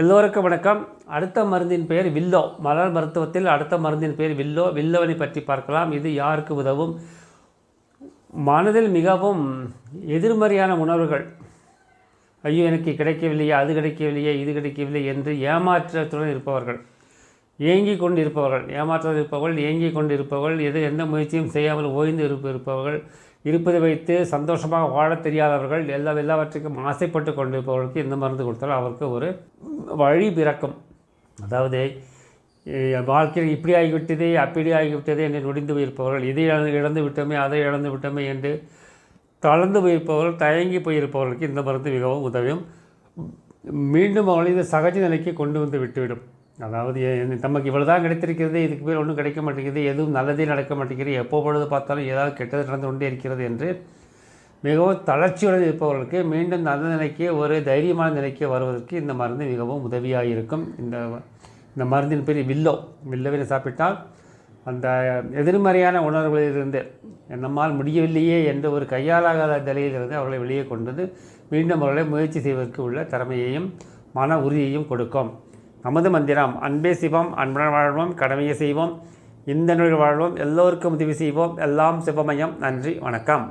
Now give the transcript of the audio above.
எல்லோருக்கும் வணக்கம். அடுத்த மருந்தின் பெயர் வில்லோ. மலர் மருத்துவத்தில் அடுத்த மருந்தின் பெயர் வில்லோ. வில்லோவினை பற்றி பார்க்கலாம். இது யாருக்கு உதவும்? மனதில் மிகவும் எதிர்மறையான உணர்வுகள். ஐயோ எனக்கு கிடைக்கவில்லையே அது கிடைக்கவில்லையே இது கிடைக்கவில்லை என்று ஏமாற்றத்துடன் இருப்பவர்கள். ஏங்கிக் கொண்டு இருப்பவர்கள் ஏமாற்றம் இருப்பவர்கள் ஏங்கிக் கொண்டு இருப்பவர்கள் எது எந்த முயற்சியும் செய்யாமல் ஓய்ந்து இருப்ப இருப்பவர்கள். இருப்பதை வைத்து சந்தோஷமாக வாழத் தெரியாதவர்கள் எல்லா எல்லாவற்றுக்கும் ஆசைப்பட்டு கொண்டிருப்பவர்களுக்கு இந்த மருந்து கொடுத்தால் அவருக்கு ஒரு வழி பிறக்கும். அதாவது வாழ்க்கையில் இப்படி ஆகிவிட்டதே அப்படி ஆகிவிட்டதே என்று நொடிந்து போயிருப்பவர்கள் இதை இழந்து இழந்து விட்டோமே அதை இழந்து விட்டோமே என்று தளர்ந்து போயிருப்பவர்கள் தயங்கி போயிருப்பவர்களுக்கு இந்த மருந்து மிகவும் உதவியும் மீண்டும் அவர்களை இந்த சகஜ நிலைக்கு கொண்டு வந்து விட்டுவிடும். அதாவது நமக்கு இவ்வளோ தான் கிடைத்திருக்கிறது இதுக்கு மேல் ஒன்றும் கிடைக்க மாட்டேங்கிறது எதுவும் நல்லதே நடக்க மாட்டேங்கிறது எப்போ பொழுது பார்த்தாலும் ஏதாவது கெட்டது நடந்து கொண்டே இருக்கிறது என்று மிகவும் தளர்ச்சியுடன் இருப்பவர்களுக்கு மீண்டும் நல்ல நிலைக்கு ஒரு தைரியமான நிலைக்கு வருவதற்கு இந்த மருந்து மிகவும் உதவியாக இருக்கும் இந்த இந்த மருந்தின் பெரிய வில்லோ. வில்லோவினை சாப்பிட்டால் அந்த எதிர்மறையான உணர்வுகளிலிருந்து நம்மால் முடியவில்லையே என்ற ஒரு கையாலாகாத நிலையிலிருந்து அவர்களை வெளியே கொண்டு வந்து மீண்டும் அவர்களை முயற்சி செய்வதற்கு உள்ள திறமையையும் மன உறுதியையும் கொடுக்கும். நமது மந்திரம் அன்பே சிவம் அன்புடன் வாழ்வோம் கடமையை செய்வோம் இந்த நூலில் வாழ்வோம் எல்லோருக்கும் உதவி செய்வோம் எல்லாம் சிவமயம் நன்றி வணக்கம்.